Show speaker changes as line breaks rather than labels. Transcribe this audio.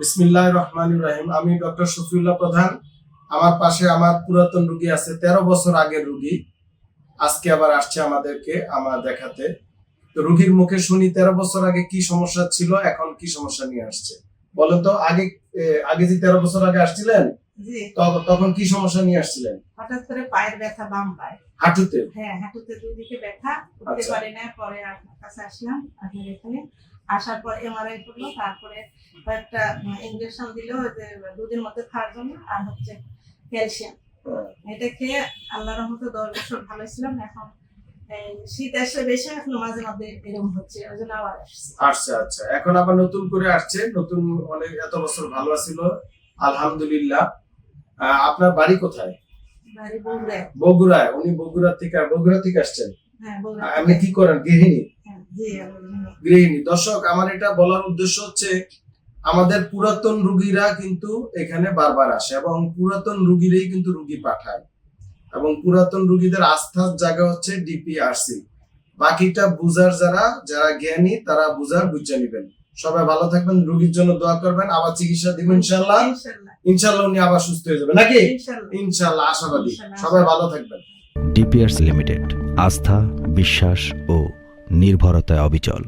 বিসমিল্লাহ রহমান রাহিম। আমি ডক্টর শফিউল্লাহ প্রধান। আমার পাশে আমার পুরাতন রুগী আছে তেরো বছর আগের রুগী। আজকে আবার আসছে আমাদেরকে আমার দেখাতে। তো রুগীর মুখে শুনি তেরো বছর আগে কি সমস্যা ছিল এখন কি সমস্যা নিয়ে আসছে? বলো তো আগে আগে যে তেরো বছর আগে আসছিলেন তখন- কি সমস্যা নিয়ে আসছিলেন?
হঠাৎ করে পায়ের ব্যথা বাম পায়ে।
হাঁটুতে?
হ্যাঁ হাঁটুতে দুই দিকে ব্যথা উঠতে
আচ্ছা।
পারি না পরে আপনার কাছে আসলাম আপনার এখানে। আসার পর এমআরআই করল তারপরে কয়েকটা ইঞ্জেকশন দিল যে দুধের মধ্যে খাওয়ার জন্য আর হচ্ছে ক্যালসিয়াম। এটা খেয়ে আল্লাহ রহমতে দশ বছর ভালো ছিলাম এখন শীত আসলে বেশি এখন মাঝে মাঝে এরকম হচ্ছে ওই জন্য আবার আসছে।
আচ্ছা আচ্ছা। এখন আবার নতুন করে আসছে নতুন অনেক এত বছর ভালো ছিল আলহামদুলিল্লাহ। আপনার বাড়ি কোথায়?
বাড়ি বগুড়ায়।
বগুড়ায় উনি বগুড়া থেকে বগুড়া থেকে আসছেন।
হ্যাঁ বগুড়া
আপনি কি করেন গৃহিণী? গৃহিণী। দর্শক আমার এটা বলার উদ্দেশ্য হচ্ছে আমাদের পুরাতন রুগীরা কিন্তু এখানে বারবার আসে এবং পুরাতন রুগীরাই কিন্তু রুগী পাঠায়। এবং পুরাতন রুগীদের আস্থার জায়গা হচ্ছে ডিপিআরসি। বাকিটা বুঝার যারা যারা জ্ঞানী তারা বুঝার বুঝে নিবেন। সবাই ভালো থাকবেন রুগীর জন্য দোয়া করবেন। আবার চিকিৎসা দিবেন ইনশাল্লাহ
ইনশাল্লাহ
উনি আবার সুস্থ হয়ে যাবে। নাকি?
ইনশাল্লাহ
ইনশাল্লাহ আশাবাদী। সবাই ভালো থাকবেন।
ডিপিআরস লিমিটেড আস্থা বিশ্বাস ও নির্ভরতায় অবিচল।